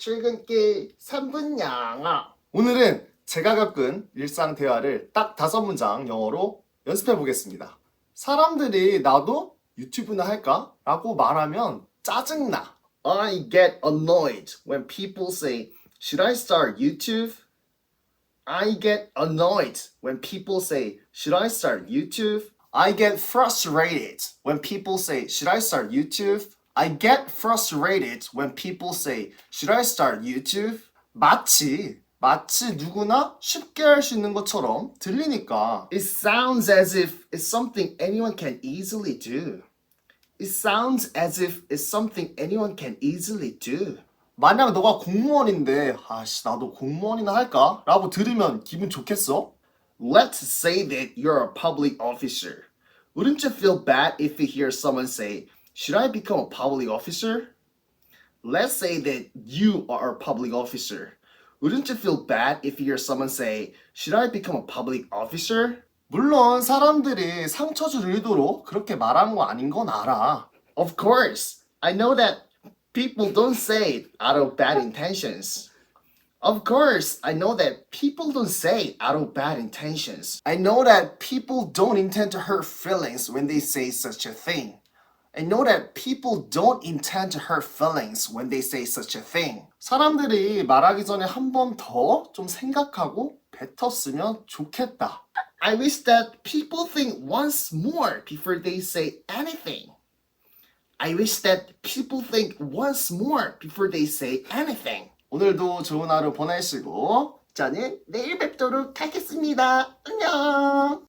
출근길 3분 영어. 오늘은 제가 겪은 일상 대화를 딱 다섯 문장 영어로 연습해 보겠습니다. 사람들이 나도 유튜브나 할까? 라고 말하면 짜증나. I get annoyed when people say, Should I start YouTube? I get annoyed when people say, Should I start YouTube? I get frustrated when people say, Should I start YouTube? I get frustrated when people say, Should I start YouTube? 마치, 마치 누구나 쉽게 할 수 있는 것처럼 들리니까. It sounds as if it's something anyone can easily do. It sounds as if it's something anyone can easily do. 만약 너가 공무원인데 아씨 나도 공무원이나 할까? 라고 들으면 기분 좋겠어? Let's say that you're a public officer. Wouldn't you feel bad if you hear someone say, Should I become a public officer? Let's say that you are a public officer. Wouldn't you feel bad if you hear someone say, Should I become a public officer? 물론 사람들이 상처 줄 의도로 그렇게 말하는 거 아닌 건 알아. Of course, I know that people don't say it out of bad intentions. Of course, I know that people don't say it out of bad intentions. I know that people don't intend to hurt feelings when they say such a thing. I know that people don't intend to hurt feelings when they say such a thing. 사람들이 말하기 전에 한 번 더 좀 생각하고 뱉었으면 좋겠다. I wish that people think once more before they say anything. I wish that people think once more before they say anything. 오늘도 좋은 하루 보내시고 저는 내일 뵙도록 하겠습니다. 안녕.